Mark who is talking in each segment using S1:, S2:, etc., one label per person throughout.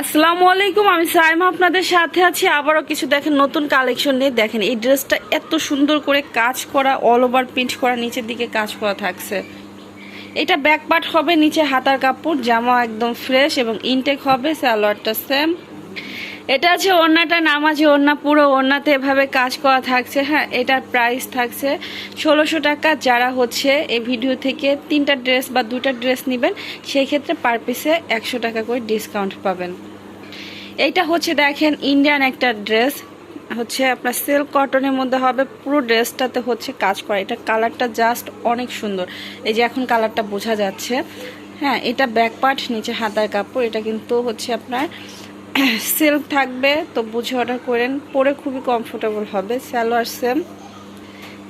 S1: আসসালামু আলাইকুম, আমি সাইমা আপনাদের সাথে আছি। আবারও কিছু দেখেন, নতুন কালেকশন নিয়ে। দেখেন, এই ড্রেসটা এত সুন্দর করে কাজ করা অল ওভার প্রিন্ট করা, নিচের দিকে কাজ করা থাকছে। এটা ব্যাক পার্ট হবে নিচে হাতার কাপড়, জামা একদম ফ্রেশ এবং ইনটেক হবে স্যালোয়ারটা সেম এটা আছে ওড়নাটা নামাজি ওড়না পুরো ওড়নাতে এভাবে কাজ করা থাকছে হ্যাঁ এটার প্রাইস থাকছে ষোলোশো টাকা। যারা হচ্ছে এই ভিডিও থেকে তিনটা ড্রেস বা দুটা ড্রেস নেবেন সেই ক্ষেত্রে পার পিসে একশো টাকা করে ডিসকাউন্ট পাবেন। এইটা হচ্ছে দেখেন ইন্ডিয়ান একটা ড্রেস হচ্ছে আপনার সিল্ক কটনের মধ্যে হবে, পুরো ড্রেসটাতে হচ্ছে কাজ করা। এটা কালারটা জাস্ট অনেক সুন্দর। এই যে এখন কালারটা বোঝা যাচ্ছে। হ্যাঁ এটা ব্যাক পার্ট নিচে হাতার কাপড়, এটা কিন্তু হচ্ছে আপনার সিল্ক থাকবে, তো বুঝে অর্ডার করেন। পরে খুবই কমফোর্টেবল হবে, সালোয়ার সেম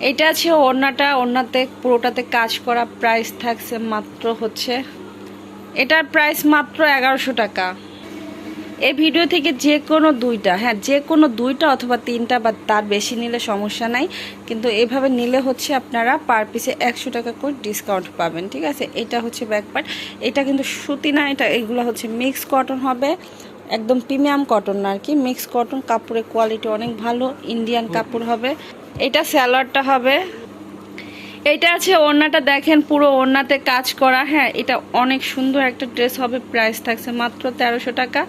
S1: এটা আছে ওড়নাটা, ওড়নাতে পুরোটাতে কাজ করা প্রাইস থাকছে মাত্র হচ্ছে, এটার প্রাইস মাত্র এগারোশো টাকা। এই ভিডিও থেকে যে কোনো দুইটা হ্যাঁ যে কোনো দুইটা অথবা তিনটা বা তার বেশি নিলে সমস্যা নাই, কিন্তু এভাবে নিলে হচ্ছে আপনারা পার পিসে একশো টাকা করে ডিসকাউন্ট পাবেন, ঠিক আছে? এটা হচ্ছে ব্যাক পার্ট এটা কিন্তু সুতি না, এটা এগুলো হচ্ছে মিক্স কটন হবে। একদম প্রিমিয়াম কটন না আর কি। মিক্স কটন, কাপড়ের কোয়ালিটি অনেক ভালো ইন্ডিয়ান কাপড় হবে। এটা স্যালোয়ারটা হবে। এটা আছে ওড়নাটা, দেখেন পুরো ওড়নাতে কাজ করা। হ্যাঁ এটা অনেক সুন্দর একটা ড্রেস হবে প্রাইস থাকছে মাত্র তেরোশো টাকা।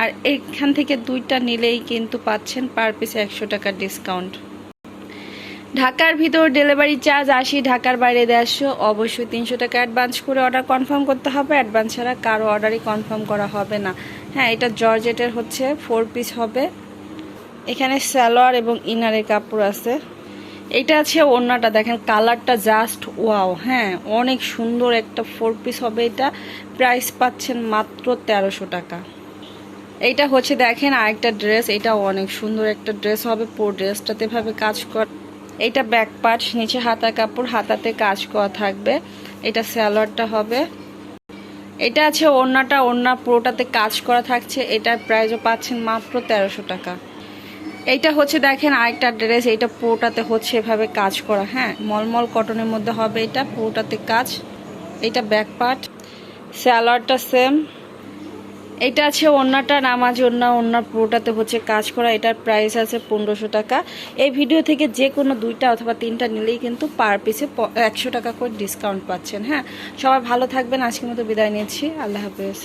S1: আর এখান থেকে দুইটা নিলেই কিন্তু পাচ্ছেন পার পিসে একশো টাকা ডিসকাউন্ট ঢাকার ভিতর ডেলিভারি চার্জ আশি, ঢাকার বাইরে দেড়শো। অবশ্যই তিনশো টাকা অ্যাডভান্স করে অর্ডার কনফার্ম করতে হবে। অ্যাডভান্স ছাড়া কারও অর্ডারই কনফার্ম করা হবে না। হ্যাঁ এটা জর্জেটের হচ্ছে ফোর পিস হবে। এখানে সালোয়ার এবং ইনারের কাপড় আছে। এটা আছে ওড়নাটা, দেখেন কালারটা জাস্ট ওয়াও হ্যাঁ অনেক সুন্দর একটা ফোর পিস হবে এটা। প্রাইস পাচ্ছেন মাত্র তেরোশো টাকা। এইটা হচ্ছে, দেখেন আরেকটা ড্রেস এটা অনেক সুন্দর একটা ড্রেস হবে। পুরো ড্রেসটাতে ভাবে কাজ কর এটা ব্যাক পার্ট নিচে হাতা কাপড়, হাতাতে কাজ করা থাকবে। এটা স্যালোয়ারটা হবে। এটা আছে ওড়নাটা, ওড়না পুরোটাতে কাজ করা থাকছে। এটার প্রাইসও পাচ্ছেন মাত্র তেরোশো টাকা। এইটা হচ্ছে দেখেন আরেকটা ড্রেস এটা পুরোটাতে হচ্ছে এভাবে কাজ করা। হ্যাঁ মলমল কটনের মধ্যে হবে এটা, পুরোটাতে কাজ। এটা ব্যাক পার্ট স্যালোয়ারটা সেম এটা আছে অন্যটা নামাজ অন্য অন্য পুরোটাতে হচ্ছে কাজ করা, এটার প্রাইস আছে পনেরোশো টাকা। এই ভিডিও থেকে যে কোনো দুইটা অথবা তিনটা নিলেই কিন্তু পার পিসে একশো টাকা করে ডিসকাউন্ট পাচ্ছেন হ্যাঁ? সবাই ভালো থাকবেন, আজকের মতো বিদায় নিয়েছি আল্লাহ হাফেজ।